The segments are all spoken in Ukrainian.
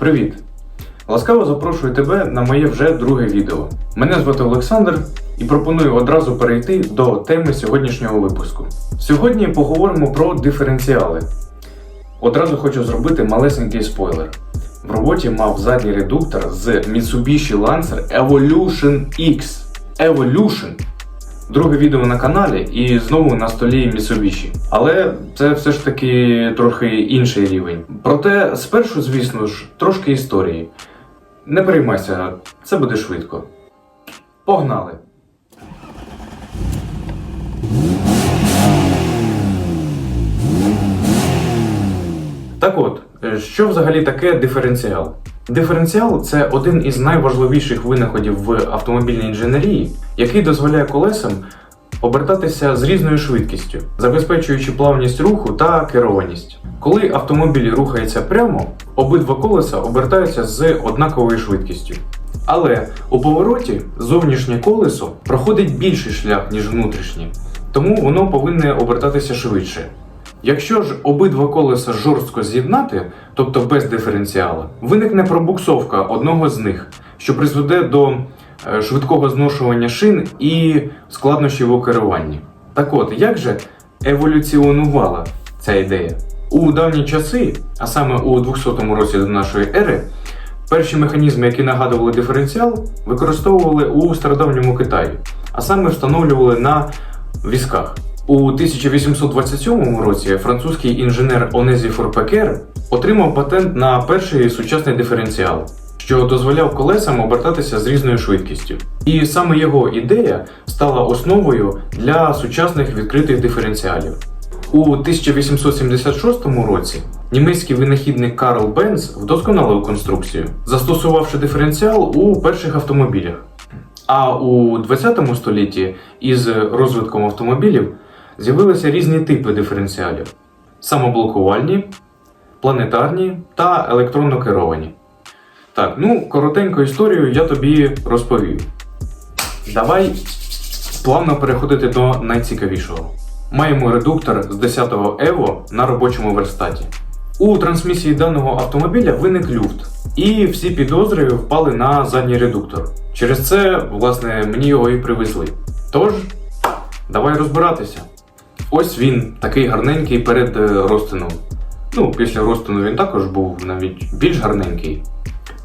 Привіт! Ласкаво запрошую тебе на моє вже друге відео. Мене звати Олександр і пропоную одразу перейти до теми сьогоднішнього випуску. Сьогодні поговоримо про диференціали. Одразу хочу зробити малесенький спойлер. В роботі мав задній редуктор з Mitsubishi Lancer Evolution X. Evolution! Друге відео на каналі і знову на столі Mitsubishi. Але це все ж таки трохи інший рівень. Проте спершу, звісно ж, трошки історії. Не переймайся, це буде швидко. Погнали! Так от, е, що взагалі таке диференціал? Диференціал це один із найважливіших винаходів в автомобільній інженерії, який дозволяє колесам обертатися з різною швидкістю, забезпечуючи плавність руху та керованість. Коли автомобіль рухається прямо, обидва колеса обертаються з однаковою швидкістю. Але у повороті зовнішнє колесо проходить більший шлях, ніж внутрішнє, тому воно повинне обертатися швидше. Якщо ж обидва колеса жорстко з'єднати, тобто без диференціала, виникне пробуксовка одного з них, що призведе до е, швидкого зношування шин і складнощів у керуванні. Так от, як же еволюціонувала ця ідея? У давні часи, а саме у 200 році до нашої ери, перші механізми, які нагадували диференціал, використовували у стародавньому Китаї, а саме встановлювали на візках. У 1827 році французький інженер Онезіфор Пекер отримав патент на перший сучасний диференціал, що дозволяв колесам обертатися з різною швидкістю. І саме його ідея стала основою для сучасних відкритих диференціалів. У 1876 році німецький винахідник Карл Бенц вдосконалив конструкцію, застосувавши диференціал у перших автомобілях. А у 20 столітті із розвитком автомобілів з'явилися різні типи диференціалів: самоблокувальні, планетарні та електронно керовані. Так, ну коротеньку історію я тобі розповів. Давай плавно переходити до найцікавішого. Маємо редуктор з 10-го Evo на робочому верстаті. У трансмісії даного автомобіля виник люфт, і всі підозри впали на задній редуктор. Через це, власне, мені його і привезли. Тож, давай розбиратися. Ось він, такий гарненький перед е, розтином. Ну, після розтину він також був навіть більш гарненький.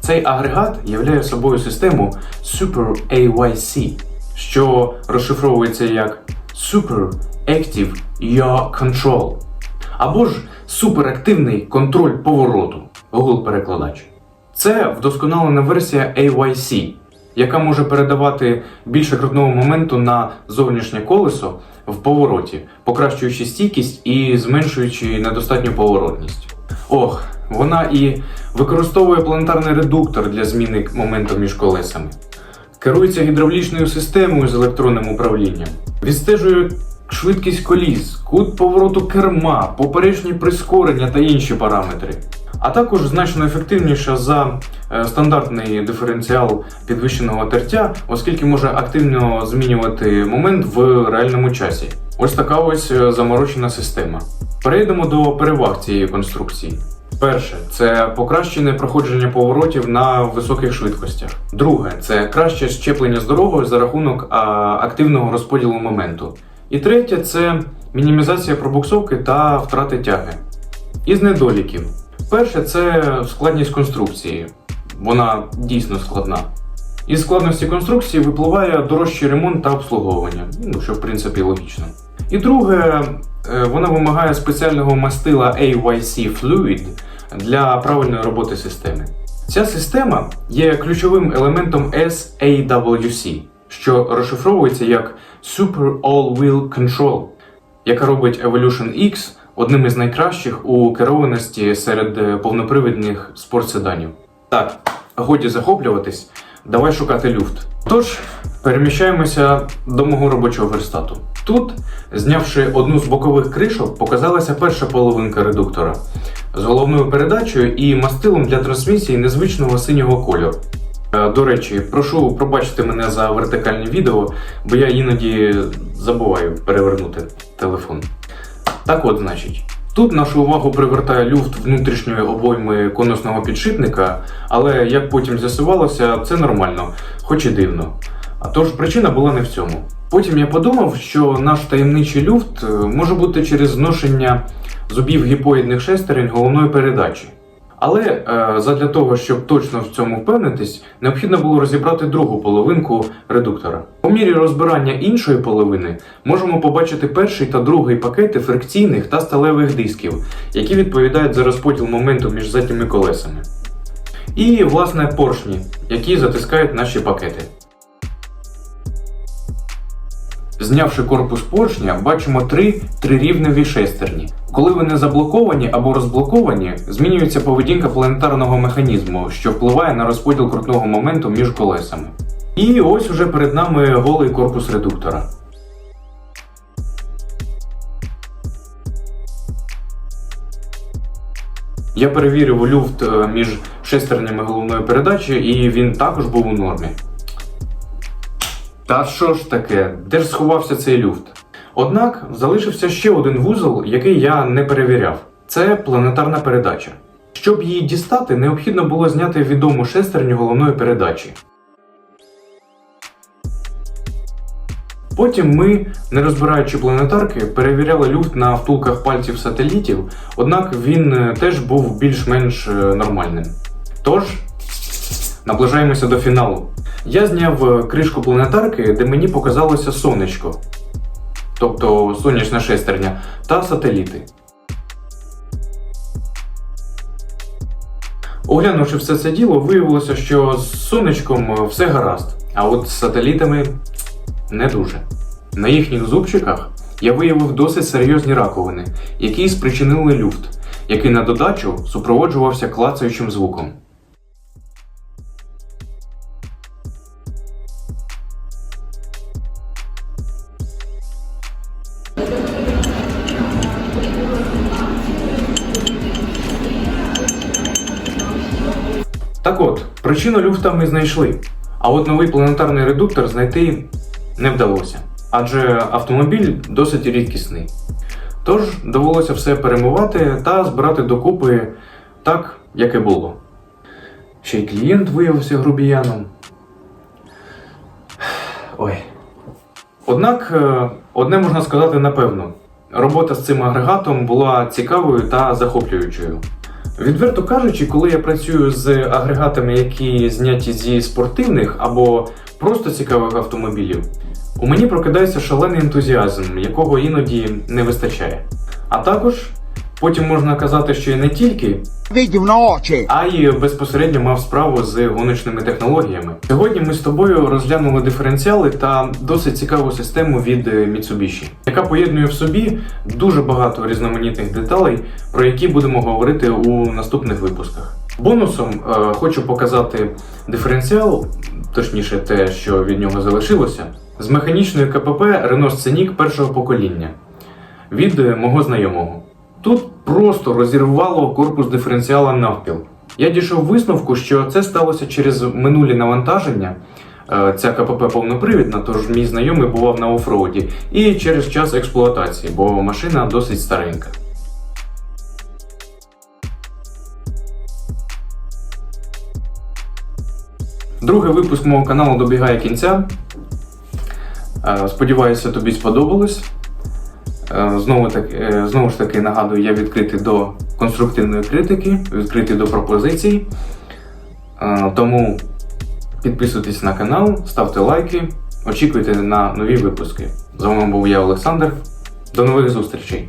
Цей агрегат являє собою систему Super AYC, що розшифровується як Super Active Yaw Control, або ж суперактивний контроль повороту, Google перекладач. Це вдосконалена версія AYC, яка може передавати більше крутного моменту на зовнішнє колесо в повороті, покращуючи стійкість і зменшуючи недостатню поворотність. Ох, вона і використовує планетарний редуктор для зміни моменту між колесами. Керується гідравлічною системою з електронним управлінням, відстежує швидкість коліс, кут повороту керма, поперечні прискорення та інші параметри. А також значно ефективніша за е, стандартний диференціал підвищеного тертя, оскільки може активно змінювати момент в реальному часі. Ось така ось е, заморочена система. Перейдемо до переваг цієї конструкції. Перше це покращене проходження поворотів на високих швидкостях. Друге це краще щеплення з дорогою за рахунок активного розподілу моменту. І третє це мінімізація пробуксовки та втрати тяги. Із недоліків. Перше це складність конструкції. Вона дійсно складна. Із складності конструкції випливає дорожчий ремонт та обслуговування, ну що в принципі логічно. І друге, е, вона вимагає спеціального мастила AYC Fluid для правильної роботи системи. Ця система є ключовим елементом SAWC, що розшифровується як Super All-Wheel Control, яка робить Evolution X одним із найкращих у керованості серед е, повнопривідних спортседанів. Так, годі захоплюватись, давай шукати люфт. Тож, переміщаємося до мого робочого верстату. Тут, знявши одну з бокових кришок, показалася перша половинка редуктора з головною передачею і мастилом для трансмісії незвичного синього кольору. Е, До речі, прошу пробачити мене за вертикальне відео, бо я іноді забуваю перевернути телефон. Так от, значить, Тут нашу увагу привертає люфт внутрішньої обойми конусного підшипника, але як потім з'ясувалося, це нормально, хоч і дивно. А тож причина була не в цьому. Потім я подумав, що наш таємничий люфт е, може бути через зношення зубів гіпоїдних шестерень головної передачі. Але е, задля того, щоб точно в цьому впевнитись, необхідно було розібрати другу половинку редуктора. По мірі розбирання іншої половини можемо побачити перший та другий пакети фрикційних та сталевих дисків, які відповідають за розподіл моменту між задніми колесами. І, власне, поршні, які затискають наші пакети. Знявши корпус поршня, бачимо три трирівневі шестерні. Коли вони заблоковані або розблоковані, змінюється поведінка планетарного механізму, що впливає на розподіл крутного моменту між колесами. І ось уже перед нами голий корпус редуктора. Я перевірив люфт е, між шестернями головної передачі, і він також був у нормі. Та що ж таке, де ж сховався цей люфт? Однак залишився ще один вузол, який я не перевіряв. Це планетарна передача. Щоб її дістати, необхідно було зняти відому шестерню головної передачі. Потім ми, не розбираючи планетарки, перевіряли люфт на втулках пальців сателітів, однак він е, теж був більш-менш е, нормальним. Тож, наближаємося до фіналу. Я зняв е, кришку планетарки, де мені показалося сонечко, тобто сонячна шестерня, та сателіти. Оглянувши все це діло, виявилося, що з сонечком все гаразд, а от з сателітами не дуже. На їхніх зубчиках я виявив досить серйозні раковини, які спричинили люфт, який на додачу супроводжувався клацаючим звуком. Так от, причину люфта ми знайшли, а от новий планетарний редуктор знайти не вдалося, адже автомобіль досить рідкісний. Тож довелося все перемивати та збирати докупи так, як і було. Ще й клієнт виявився грубіяном. Ой. Однак, е, одне можна сказати напевно: робота з цим агрегатом була цікавою та захоплюючою. Відверто кажучи, коли я працюю з агрегатами, які зняті зі спортивних або просто цікавих автомобілів, у мені прокидається шалений ентузіазм, якого іноді не вистачає. А також потім можна казати, що я не тільки, Видів на очі. а й безпосередньо мав справу з гоночними технологіями. Сьогодні ми з тобою розглянули диференціали та досить цікаву систему від е, Mitsubishi, яка поєднує в собі дуже багато різноманітних деталей, про які будемо говорити у наступних випусках. Бонусом е, хочу показати диференціал, точніше, те, що від нього залишилося, з механічної КПП Renault Scenic першого покоління від е, мого знайомого. Тут просто розірвало корпус диференціала навпіл. Я дійшов висновку, що це сталося через минулі навантаження. Е, Ця КПП повнопривідна, тож мій знайомий бував на офроуді, і через час експлуатації, бо машина досить старенька. Другий випуск мого каналу добігає кінця. Е, Сподіваюся, тобі сподобалось. Е, Знову, так, е, знову ж таки нагадую, я відкритий до конструктивної критики, відкритий до пропозицій. Тому підписуйтесь на канал, ставте лайки, очікуйте на нові випуски. З вами був я, Олександр. До нових зустрічей!